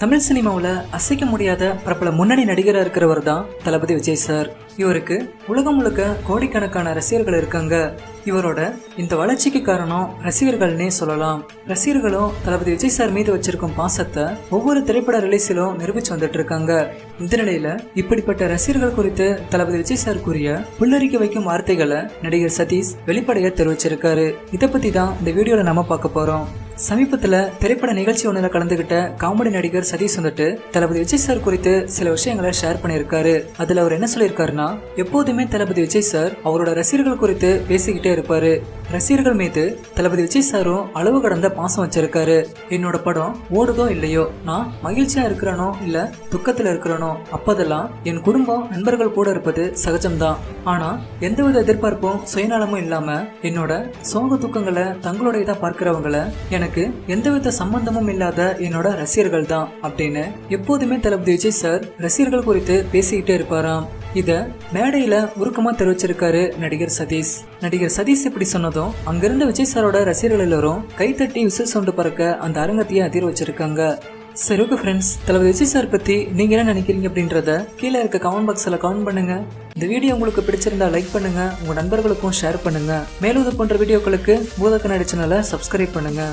தமிழ் சினிமாவில் அசைக்க முடியாத பிரபல முன்னணி நடிகராக இருக்கிறவர் தான் தளபதி விஜய் சார் இவருக்கு உலகம் முழுக்க கோடிக்கணக்கான ரசிகர்கள் இருக்காங்க. இவரோட இந்த வளர்ச்சிக்கு காரணம் ரசிகர்கள்னே சொல்லலாம். ரசிகர்களும் தளபதி விஜய் சார் மீது வச்சிருக்கும் பாசத்தை ஒவ்வொரு திரைப்பட ரிலீஸிலும் நிரூபிச்சு வந்துட்டு இருக்காங்க. இந்த நிலையில இப்படிப்பட்ட ரசிகர்கள் குறித்து தளபதி விஜய் சார் கூறிய புல்லரிக்க வைக்கும் வார்த்தைகளை நடிகர் சதீஷ் வெளிப்படையா தெரிவிச்சிருக்காரு. இதை பத்தி தான் இந்த வீடியோல நம்ம பார்க்க போறோம். சமீபத்துல திரைப்பட நிகழ்ச்சி ஒன்றில் கலந்துகிட்ட காமெடி நடிகர் சதீஷ் வந்துட்டு தளபதி விஜய் சார் குறித்து சில விஷயங்களை ஷேர் பண்ணியிருக்காரு. அதுல அவர் என்ன சொல்லியிருக்காருன்னா எப்போதுமே தளபதி விஜய் சார் அவரோட ரசிகர்கள் குறித்து பேசிக்கிட்டே இருப்பாரு. ரசிகர்கள் மீது தளபதி விஜய் சாரும் அளவு கடந்த பாசம் வச்சிருக்காரு. என்னோட படம் ஓடுதோ இல்லையோ நான் மகிழ்ச்சியா இருக்கிறனோ இல்ல துக்கத்துல இருக்கிறனோ அப்போதெல்லாம் என் குடும்பம் நண்பர்கள் கூட இருப்பது சகஜம்தான். ஆனா எந்தவித எதிர்பார்ப்பும் சுயநலமும் இல்லாம என்னோட சோக துக்கங்களை தங்களுடையதான் பார்க்கிறவங்கள எனக்கு எனக்கு எந்தவித சம்பந்தமும் இல்லாத என்னோட ரசிகர்கள் தான் அப்படின்னு எப்போதுமே தளபதி விஜய் சார் ரசிகர்கள் குறித்து பேசிக்கிட்டே இருப்பாராம். இத மேடையில உருக்கமா தெரிவிச்சிருக்காரு நடிகர் சதீஷ். நடிகர் சதீஷ் இப்படி சொன்னதும் அங்கிருந்த விஜய் சாரோட ரசிகர்கள் எல்லாரும் கைத்தட்டி விசில் சவுண்டு பறக்க அந்த அரங்கத்தையே அதிர வச்சிருக்காங்க. சரி okay friends Thalapathy Vijay sir பத்தி நீங்க என்ன நினைக்கிறீங்க அப்படின்றத கீழே இருக்க கமெண்ட் பாக்ஸ்ல கமெண்ட் பண்ணுங்க. இந்த வீடியோ உங்களுக்கு பிடிச்சிருந்தா லைக் பண்ணுங்க உங்க நண்பர்களுக்கும் ஷேர் பண்ணுங்க. மேலும் இது போன்ற வீடியோக்களுக்கு பூத கண்ணாடி சேனலை சப்ஸ்கிரைப் பண்ணுங்க.